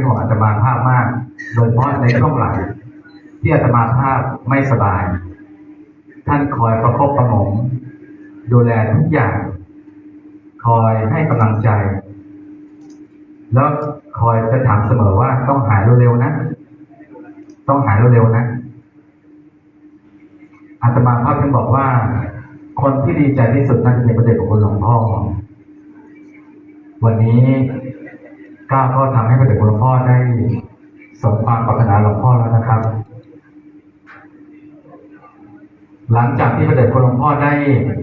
เป็นห่วงอาตมาภาพมาก โดยเฉพาะในช่วงหลังที่อาตมาภาพไม่สบาย ท่านคอยประคบประหงมดูแลทุกอย่าง คอยให้กำลังใจ แล้วคอยจะถามเสมอว่าต้องหายเร็วๆนะ ต้องหายเร็วๆนะอาตมาภาพท่านบอกว่า คนที่ดีใจที่สุดนั่นคือพระเดชพระคุณหลวงพ่อวันนี้ ก้าวก็ทำให้พระเดชพระคุณหลวงพ่อได้สมความปรารถนาหลวงพ่อแล้วนะครับ หลังจากที่พระเดชพระคุณหลวงพ่อได้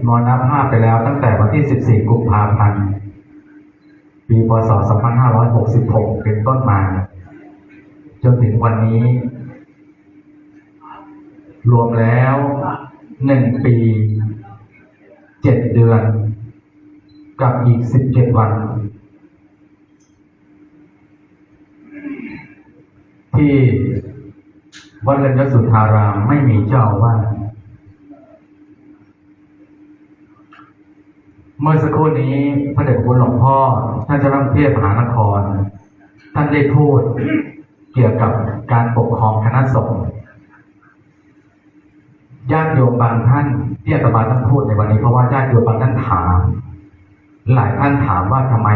มรณภาพไปแล้ว ตั้งแต่วันที่ 14 กุมภาพันธ์ ปี พศ 2566 เป็นต้นมา จนถึงวันนี้ รวมแล้วหนึ่งปีเจ็ดเดือน กับอีกสิบเจ็ดวัน ที่วัดเรญยสุธารามไม่มีเจ้าว่า เมื่อสักครู่นี้พระเดชพระคุณหลวงพ่อท่านเจ้าหน้าที่มหานคร ท่านได้พูดเกี่ยวกับการปกครองคณะสงฆ์ญาติโยมบางท่านที่อาตมาต้องพูดในวันนี้เพราะว่าญาติโยมบางท่านถาม หลายท่านถามว่าทำไม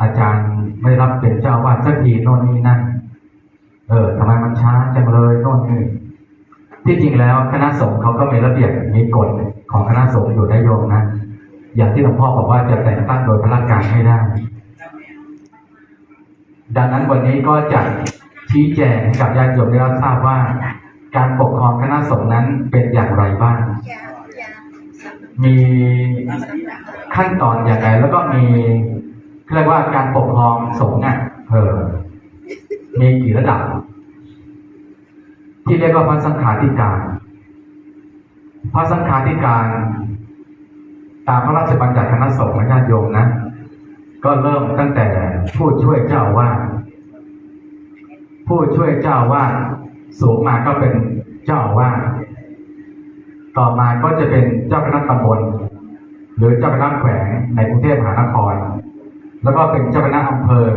อาจารย์ไม่รับเป็นเจ้าวาดสักทีโน่นนี่นั่น เออทำไมมันช้าจังเลยโน่นนี่ที่จริงแล้วคณะสงฆ์เขาก็มีระเบียบมีกฎของคณะสงฆ์อยู่ได้โยมนะอย่างที่หลวงพ่อบอกว่าจะแต่งตั้งโดยพระราชการไม่ได้ ดังนั้นวันนี้ก็จะชี้แจงกับญาติโยมได้รับทราบว่า การปกครองคณะสงฆ์นั้นเป็นอย่างไรบ้าง มีขั้นตอนอย่างไรแล้วก็มีเรียกว่าการปกครองสงฆ์อะ ที่เรียกว่าพระสังฆาธิการ พระสังฆาธิการ ตามพระราชบัญญัติคณะสงฆ์นะญาติโยมนะ ก็เริ่มตั้งแต่ผู้ช่วยเจ้าอาวาดผู้ช่วยเจ้าอาวาดสูงมาก็เป็นเจ้าอาวาต่อมาก็จะเป็นเจ้าคณะตำบลหรือเจ้าคณะแขวงในกรุงเทพมหานคร แล้วก็เป็นเจ้าคณะอำเภอ